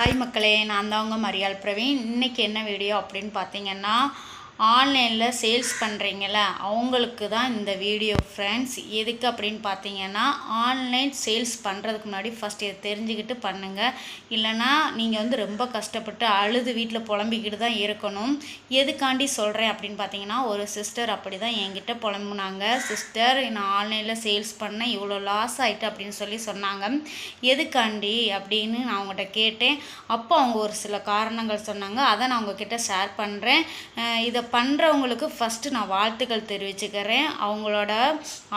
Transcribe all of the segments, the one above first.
Hi மக்களே நான் தான் உங்கள் மரியாள் பிரவீன். இன்றைக்கி என்ன வீடியோ அப்படின்னு பார்த்தீங்கன்னா ஆன்லைனில் சேல்ஸ் பண்ணுறீங்கள அவங்களுக்கு தான் இந்த வீடியோ ஃப்ரெண்ட்ஸ் எதுக்கு அப்படின்னு பார்த்தீங்கன்னா ஆன்லைன் சேல்ஸ் பண்ணுறதுக்கு முன்னாடி ஃபஸ்ட் இதை தெரிஞ்சுக்கிட்டு பண்ணுங்கள் இல்லைனா நீங்கள் வந்து ரொம்ப கஷ்டப்பட்டு அழுது வீட்டில் புலம்பிக்கிட்டு தான் இருக்கணும். எதுக்காண்டி சொல்கிறேன் அப்படின்னு பார்த்தீங்கன்னா ஒரு சிஸ்டர் அப்படி தான் என்கிட்ட புலம்புனாங்க. சிஸ்டர் நான் ஆன்லைனில் சேல்ஸ் பண்ணேன் இவ்வளோ லாஸ் ஆகிட்டு அப்படின்னு சொல்லி சொன்னாங்க. எதுக்காண்டி அப்படின்னு நான் அவங்ககிட்ட கேட்டேன். அப்போ அவங்க ஒரு சில காரணங்கள் சொன்னாங்க. அதை நான் உங்ககிட்ட ஷேர் பண்ணுறேன் இதை பண்ணுறவங்களுக்கு ஃபஸ்ட்டு நான் வாழ்த்துக்கள் தெரிவிச்சுக்கிறேன். அவங்களோட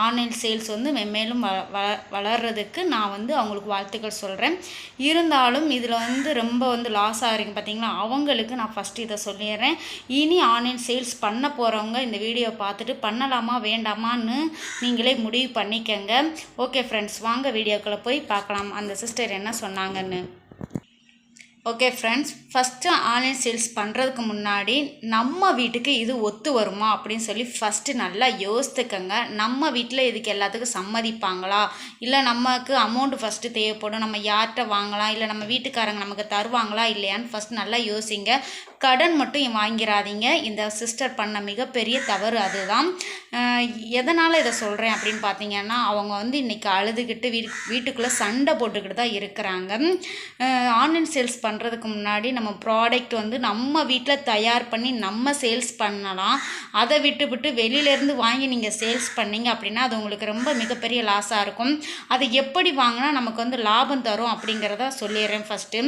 ஆன்லைன் சேல்ஸ் வந்து மென்மேலும் வ வ வளர்கிறதுக்கு நான் வந்து அவங்களுக்கு வாழ்த்துக்கள் சொல்கிறேன் இருந்தாலும் இதில் வந்து ரொம்ப வந்து லாஸ் ஆகிறீங்க பார்த்தீங்களா அவங்களுக்கு நான் ஃபஸ்ட்டு இதை சொல்லிடுறேன். இனி ஆன்லைன் சேல்ஸ் பண்ண போகிறவங்க இந்த வீடியோ பார்த்துட்டு பண்ணலாமா வேண்டாமான்னு நீங்களே முடிவு பண்ணிக்கங்க. ஓகே ஃப்ரெண்ட்ஸ் வாங்க வீடியோக்குள்ளே போய் பார்க்கலாம். அந்த சிஸ்டர் என்ன சொன்னாங்கன்னு. Okay friends first online sales பண்ணுறதுக்கு முன்னாடி நம்ம வீட்டுக்கு இது ஒத்து வருமா அப்படின்னு சொல்லி ஃபஸ்ட்டு நல்லா யோசித்துக்கங்க. நம்ம வீட்டில் இதுக்கு எல்லாத்துக்கும் சம்மதிப்பாங்களா? இல்லை நமக்கு அமௌண்ட்டு ஃபஸ்ட்டு தேவைப்படும். நம்ம யார்கிட்ட வாங்கலாம்? இல்லை நம்ம வீட்டுக்காரங்க நமக்கு தருவாங்களா? இல்லையான்னு ஃபஸ்ட் நல்லா யோசிங்க. கடன் மட்டும் வாங்கிடாதீங்க இந்த சிஸ்டர் பண்ண மிகப்பெரிய தவறு அதுதான். எதனால் இதை சொல்கிறேன் அப்படின்னு பார்த்தீங்கன்னா அவங்க வந்து இன்றைக்கி அழுதுகிட்டு வீ வீட்டுக்குள்ளே சண்டை போட்டுக்கிட்டு தான் இருக்கிறாங்க. ஆன்லைன் சேல்ஸ் பண்ணுறதுக்கு முன்னாடி நம்ம ப்ராடக்ட் வந்து நம்ம வீட்டில் தயார் பண்ணி நம்ம சேல்ஸ் பண்ணலாம். அதை விட்டு விட்டு வெளியிலேருந்து வாங்கி நீங்கள் சேல்ஸ் பண்ணீங்க அப்படின்னா அது உங்களுக்கு ரொம்ப மிகப்பெரிய லாஸாக இருக்கும். அதை எப்படி வாங்கினா நமக்கு வந்து லாபம் தரும் அப்படிங்கிறத சொல்லிடுறேன் ஃபஸ்ட்டு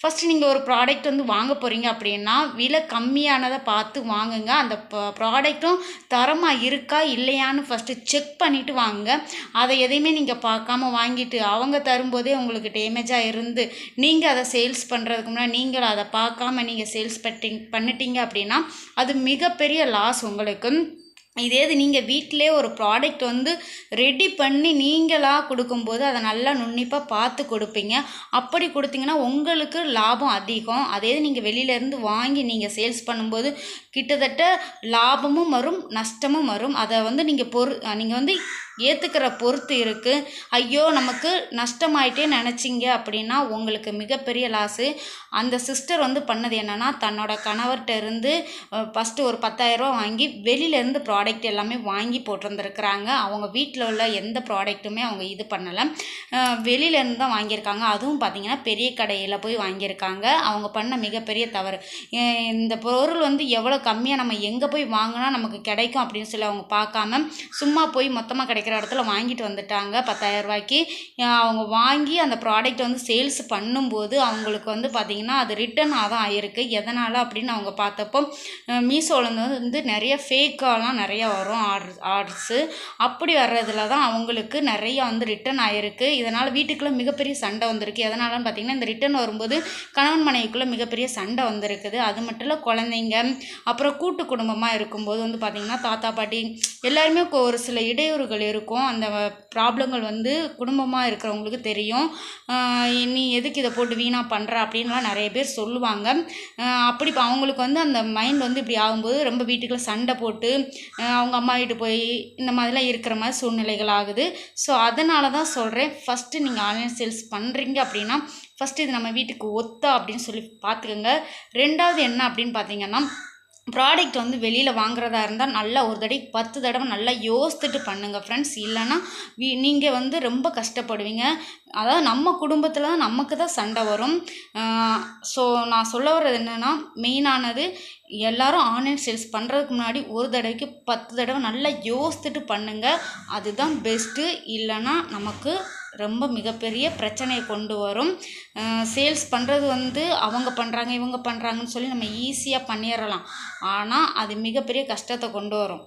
ஃபஸ்ட்டு நீங்கள் ஒரு ப்ராடக்ட் வந்து வாங்க போகிறீங்க அப்படின்னா விலை கம்மியானதை பார்த்து வாங்குங்க. அந்த ப்ராடக்ட்டும் தரமாக இருக்கா இல்லையான்னு ஃபஸ்ட்டு செக் பண்ணிவிட்டு வாங்குங்க அதை எதையுமே நீங்கள் பார்க்காம வாங்கிட்டு அவங்க தரும்போதே உங்களுக்கு டேமேஜாக இருந்து நீங்கள் அதை சேல்ஸ் பண்ணுற பண்ணுறதுக்கு முன்னாடி நீங்கள் அதை பார்க்காம நீங்கள் சேல்ஸ் பட்டி பண்ணிட்டீங்க அப்படின்னா அது மிகப்பெரிய லாஸ் உங்களுக்கு. இதே இது நீங்கள் வீட்டிலே ஒரு ப்ராடக்ட் வந்து ரெடி பண்ணி நீங்களாக கொடுக்கும்போது அதை நல்லா நுண்ணிப்பாக பார்த்து கொடுப்பீங்க. அப்படி கொடுத்தீங்கன்னா உங்களுக்கு லாபம் அதிகம். அதே நீங்கள் வெளியிலேருந்து வாங்கி நீங்கள் சேல்ஸ் பண்ணும்போது கிட்டத்தட்ட லாபமும் வரும் நஷ்டமும் வரும். அதை வந்து நீங்கள் பொறு நீங்கள் வந்து ஏற்றுக்கிற பொறுத்து இருக்குது ஐயோ நமக்கு நஷ்டமாயிட்டே நினச்சிங்க அப்படின்னா உங்களுக்கு மிகப்பெரிய லாஸு அந்த சிஸ்டர் வந்து பண்ணது என்னென்னா தன்னோட கணவர்கிட்ட இருந்து ஃபஸ்ட்டு ஒரு பத்தாயிரரூவா வாங்கி வெளியிலேருந்து ப்ராடக்ட் ப்ராடக்ட் எல்லாமே வாங்கி போட்டிருந்துருக்குறாங்க. அவங்க வீட்டில் உள்ள எந்த ப்ராடக்ட்டுமே அவங்க இது பண்ணலை. வெளியிலேருந்து தான் வாங்கியிருக்காங்க. அதுவும் பார்த்திங்கன்னா பெரிய கடையில் போய் வாங்கியிருக்காங்க. அவங்க பண்ண மிகப்பெரிய தவறு. இந்த பொருள் வந்து எவ்வளோ கம்மியாக நம்ம எங்கே போய் வாங்கினா நமக்கு கிடைக்கும் அப்படின்னு சொல்லி அவங்க பார்க்காம சும்மா போய் மொத்தமாக கிடைக்கிற இடத்துல வாங்கிட்டு வந்துட்டாங்க. பத்தாயிரரூபாய்க்கு அவங்க வாங்கி அந்த ப்ராடக்ட் வந்து சேல்ஸ் பண்ணும்போது அவங்களுக்கு வந்து பார்த்திங்கன்னா அது ரிட்டன் தான் ஆயிருக்கு. எதனால் அப்படின்னு அவங்க பார்த்தப்போ மீஷோலேருந்து வந்து நிறைய ஃபேக்காலாம் நிறைய வரும் ஆர்ட் ஆர்ட்ஸு அப்படி வர்றதுல தான் அவங்களுக்கு நிறைய வந்து ரிட்டன் ஆகிருக்கு இதனால் வீட்டுக்குள்ளே மிகப்பெரிய சண்டை வந்திருக்கு. எதனாலன்னு பார்த்தீங்கன்னா இந்த ரிட்டன் வரும்போது கணவன் மனைவிக்குள்ளே மிகப்பெரிய சண்டை வந்திருக்குது. அது மட்டும் இல்லை குழந்தைங்க அப்புறம் கூட்டு குடும்பமாக இருக்கும்போது வந்து பார்த்திங்கன்னா தாத்தா பாட்டி எல்லாருமே ஒரு சில இடையூறுகள் இருக்கும். அந்த ப்ராப்ளங்கள் வந்து குடும்பமாக இருக்கிறவங்களுக்கு தெரியும். நீ எதுக்கு இதை போட்டு வீணாக பண்ணுற அப்படின்லாம் நிறைய பேர் சொல்லுவாங்க. அப்படி இப்போ அவங்களுக்கு வந்து அந்த மைண்ட் வந்து இப்படி ஆகும்போது ரொம்ப வீட்டுக்குள்ளே சண்டை போட்டு அவங்க அம்மா வீட்டு போய் இந்த மாதிரிலாம் இருக்கிற மாதிரி சூழ்நிலைகள் ஆகுது. ஸோ அதனால தான் சொல்கிறேன் ஃபஸ்ட்டு நீங்கள் ஆன்லைன் சேல்ஸ் பண்ணுறீங்க அப்படின்னா ஃபஸ்ட்டு இது நம்ம வீட்டுக்கு ஒத்தா அப்படின்னு சொல்லி பார்த்துக்கோங்க. ரெண்டாவது என்ன அப்படின்னு பார்த்தீங்கன்னா ப்ராடக்ட் வந்து வெளியில் வாங்குறதா இருந்தால் நல்லா ஒரு தடவை பத்து தடவை நல்லா யோசித்துட்டு பண்ணுங்கள் ஃப்ரெண்ட்ஸ் இல்லைன்னா வீ நீங்கள் வந்து ரொம்ப கஷ்டப்படுவீங்க. அதாவது நம்ம குடும்பத்தில் தான் நமக்கு தான் சண்டை வரும். ஸோ நான் சொல்ல வர்றது என்னென்னா மெயினானது எல்லோரும் ஆன்லைன் சேல்ஸ் பண்ணுறதுக்கு முன்னாடி ஒரு தடவைக்கு பத்து தடவை நல்லா யோசித்துட்டு பண்ணுங்கள் அதுதான் பெஸ்ட்டு இல்லைன்னா நமக்கு ரொம்ப மிகப்பெரிய பிரச்சனையை கொண்டு வரும். சேல்ஸ் பண்ணுறது வந்து அவங்க பண்ணுறாங்க இவங்க பண்ணுறாங்கன்னு சொல்லி நம்ம ஈஸியாக பண்ணிடலாம் ஆனால் அது மிகப்பெரிய கஷ்டத்தை கொண்டு வரும்.